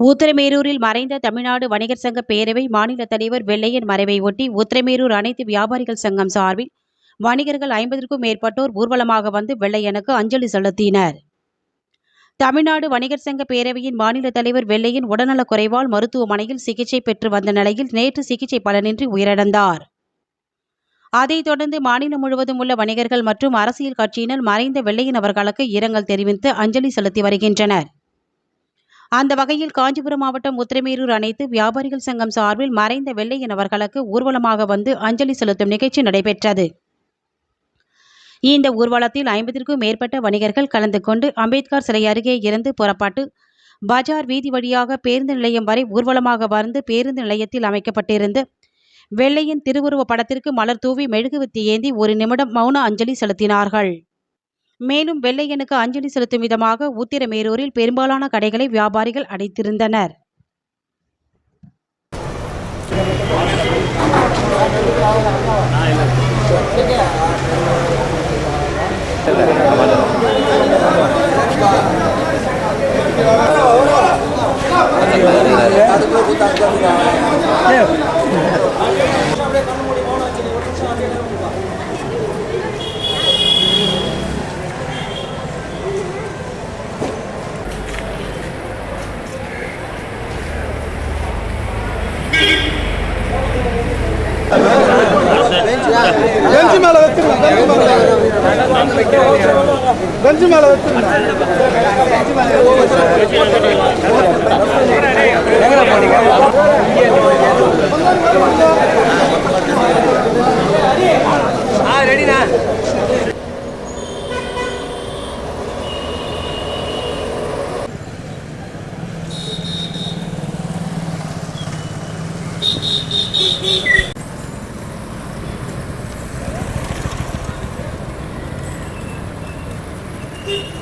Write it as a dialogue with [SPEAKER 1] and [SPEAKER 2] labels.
[SPEAKER 1] உத்திரமேரூரில் மறைந்த தமிழ்நாடு வணிகர் சங்க பேரவை மாநில தலைவர் வெள்ளையன் மறைவை ஒட்டி உத்திரமேரூர் அனைத்து வியாபாரிகள் சங்கம் சார்பில் வணிகர்கள் ஐம்பதற்கும் மேற்பட்டோர் ஊர்வலமாக வந்து வெள்ளையனுக்கு அஞ்சலி செலுத்தினர். தமிழ்நாடு வணிகர் சங்க பேரவையின் மாநில தலைவர் வெள்ளையன் உடல்நலக் குறைவால் மருத்துவமனையில் சிகிச்சை பெற்று வந்த நிலையில் நேற்று சிகிச்சை பலனின்றி உயிரிழந்தார். அதைத் தொடர்ந்து மாநிலம் முழுவதும் உள்ள வணிகர்கள் மற்றும் அரசியல் கட்சியினர் மறைந்த வெள்ளையன் அவர்களுக்கு இரங்கல் தெரிவித்து அஞ்சலி செலுத்தி வருகின்றனர். அந்த வகையில் காஞ்சிபுரம் மாவட்டம் உத்திரமேரூர் அனைத்து வியாபாரிகள் சங்கம் சார்பில் மறைந்த வெள்ளையினவர்களுக்கு ஊர்வலமாக வந்து அஞ்சலி செலுத்தும் நிகழ்ச்சி நடைபெற்றது. இந்த ஊர்வலத்தில் ஐம்பதிற்கும் மேற்பட்ட வணிகர்கள் கலந்து கொண்டு அம்பேத்கர் சிலை அருகே இருந்து புறப்பட்டு பஜார் வீதி வழியாக பேருந்து நிலையம் வரை ஊர்வலமாக வந்து பேருந்து நிலையத்தில் அமைக்கப்பட்டிருந்த வெள்ளையின் திருவுருவ படத்திற்கு மலர் தூவி மெழுகுவத்தி ஏந்தி ஒரு நிமிடம் மௌன அஞ்சலி செலுத்தினார்கள். மேலும் வெள்ளையனுக்கு அஞ்சலி செலுத்தும் விதமாக உத்திரமேரூரில் பெரும்பாலான கடைகளை வியாபாரிகள் அடைத்திருந்தனர்.
[SPEAKER 2] அதுக்கு அஞ்சு மேல ரெடிண்ணா Beep, beep, beep. Beep.